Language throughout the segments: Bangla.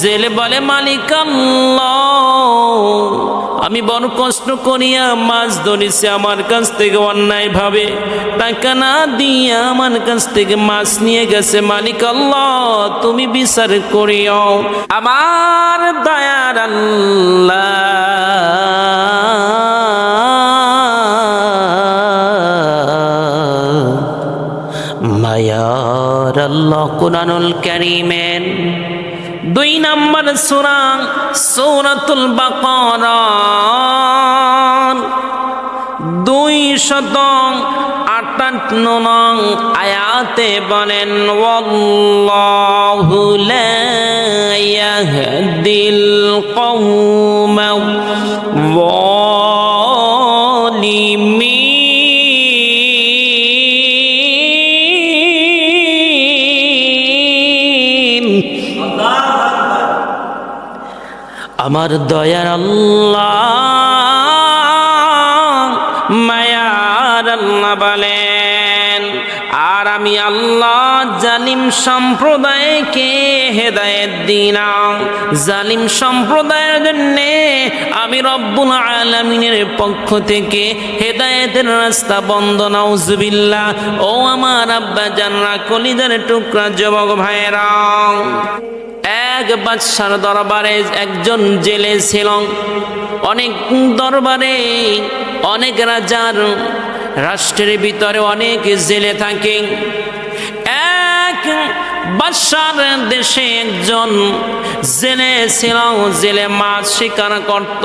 জেলে বলে, মালিক আমি বড় কষ্ট করিয়া মাছ ধরেছি আমার কাছ থেকে অন্যায় ভাবে টাকা না দিয়ে আমার কাছ থেকে মাছ নিয়ে গেছে, মালিক আল্লাহ, তুমি বিচার করিও। আমার দয়ার আল্লাহ, মায়ার আল্লাহ কোরআনুল কারীমের দুই নম্বর সুরা, সৌরাতুল বাকর। দুই শত আটান্ন নং আয়াতে বলেন, ওয়াল্লাহু লা ইয়াহদিল কওমা আমার দয়ার আল্লাহ, মায়ার আল্লাহ বলেন। আর আমি আল্লাহ জালিম সম্প্রদায়কে হেদায়েত দিনাম জালিম সম্প্রদায়ের জন্য আমি রব্বুল আলমিনের পক্ষ থেকে হেদায়েতের রাস্তা বন্ধ, নাউজুবিল্লাহ। ও আমার আব্বা জানরা, কলিদার টুকরা, যুবক ভাইরা এক বাদশার দরবারে একজন জেলে ছিল। অনেক দরবারে, অনেক রাজার রাষ্ট্রের ভিতরে অনেক জেলে থাকে। এক বাদশার দেশে একজন জেলে ছিল, জেলে মাছ শিকার করত।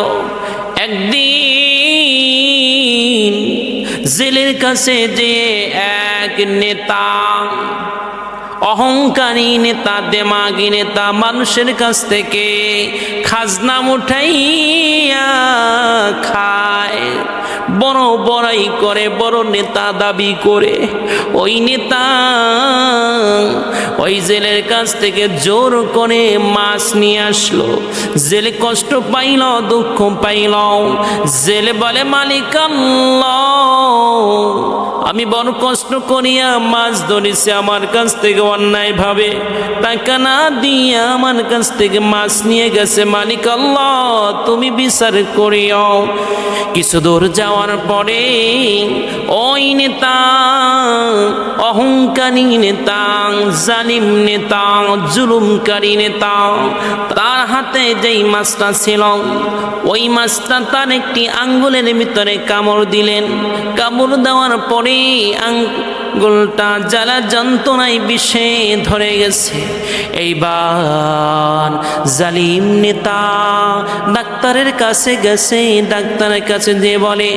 একদিন জেলের কাছে যে এক নেতা অহংকারী নেতা, দেমাগি নেতা মানুষের কাছ থেকে খাজনা উঠাইয়া খায়। বড় বড়াই করে, বড় নেতা দাবি করে। ওই নেতা ওই জেলের কাছ থেকে জোর করে মাছ নিয়ে আসলো। জেলে কষ্ট পাইল, দুঃখ পাইল। জেলে বলে, মালিক আল্লাহ। আমি বড় কষ্ট করিয়া মাছ ধরেছি আমার কাছ থেকে অন্যায় ভাবে। টাকা না দিয়ে আমার কাছ থেকে মাছ নিয়ে গেছে মালিক আল্লাহ, তুমি বিচার করিও। কিছু দূর যাওয়ার পরে ওই নেতা অহংকারী নেতা, জালিম নেতা, জুলুমকারী নেতা, তার হাতে যেই মাছটা ছিল, ওই মাছটা তার একটি আঙ্গুলের ভিতরে কামড় দিলেন। কামড় দেওয়ার পরে আঙ্গুলটা জ্বালা যন্ত্রণায় বিষে ধরে গেছে। এইবার জালিম নেতা ডাক্তারের কাছে গেছে। ডাক্তারের কাছে যে বলে,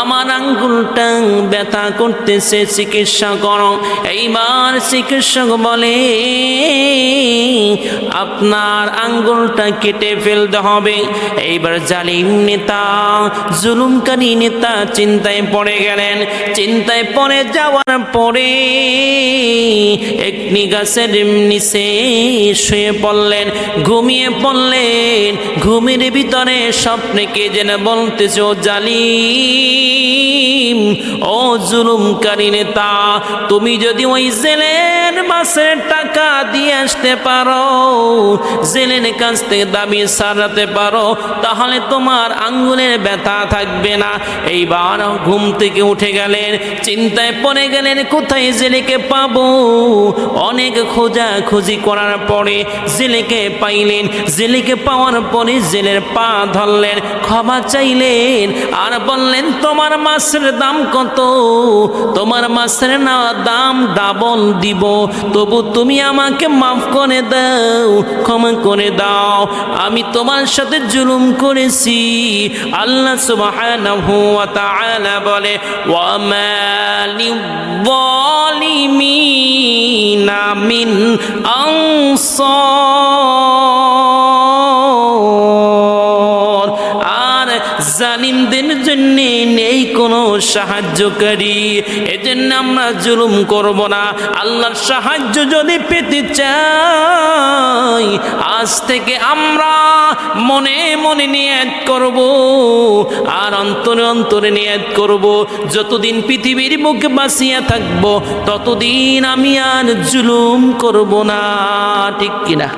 আমার আঙ্গুলটা ব্যথা করতেছে, চিকিৎসা করো। এইবার চিকিৎসক বলে, আপনার আঙ্গুলটা কেটে ফেলতে হবে। এইবার জালিম নেতা, জুলুমকারী নেতা চিন্তায় পড়ে গেলেন। চিন্তায় পড়ে যাওয়ার পরে একটি গাছের নিচে শুয়ে পড়লেন, ঘুমিয়ে পড়লেন, ঘুমের ভিতরে স্বপ্নে কে যেন বলতেছে, ও জালিম, ও জুলুমকারী নেতা, তুমি যদি ওই জেলের মাসের টাকা দিয়ে আসতে পারো, জেলের কাছ থেকে দাবি সারাতে পারো, তাহলে তোমার আঙ্গুলের ব্যথা থাকবে না। এইবার ঘুম থেকে উঠে গেলেন, চিন্তায় পড়ে গেলেন, কোথায় জেলেকে পাবো? অনেক খোঁজা খুঁজি করার পরে জেলেকে পাইলেন। জেলেকে পাওয়ার পরে জেলের পা ধরলেন, ক্ষমা চাইলেন, আর বললেন, তোমার মাছের দাম কত? তোমার মাছের না দাম ডাবল দিব। তবু তুমি আমাকে মাফ করে দাও, ক্ষমা করে দাও। আমি তোমার সাথে জুলুম করেছি। আল্লাহ সুবহানাহু ওয়া তাআলা বলে, ওয়া মা লিয-যালিমিনা মিন আনসার। আর জালিমদের জন্য নেই কোনো সাহায্যকারী। এজন্য আমরা জুলুম করব না। আল্লাহর সাহায্য যদি পেতে চাই, আজ থেকে আমরা মনে মনে নিয়ত করব, আর অন্তরে অন্তরে নিয়ত করব। যতদিন পৃথিবীর মুখে বাঁচিয়া থাকব, ততদিন আমি আর জুলুম করব না। ঠিক কিনা?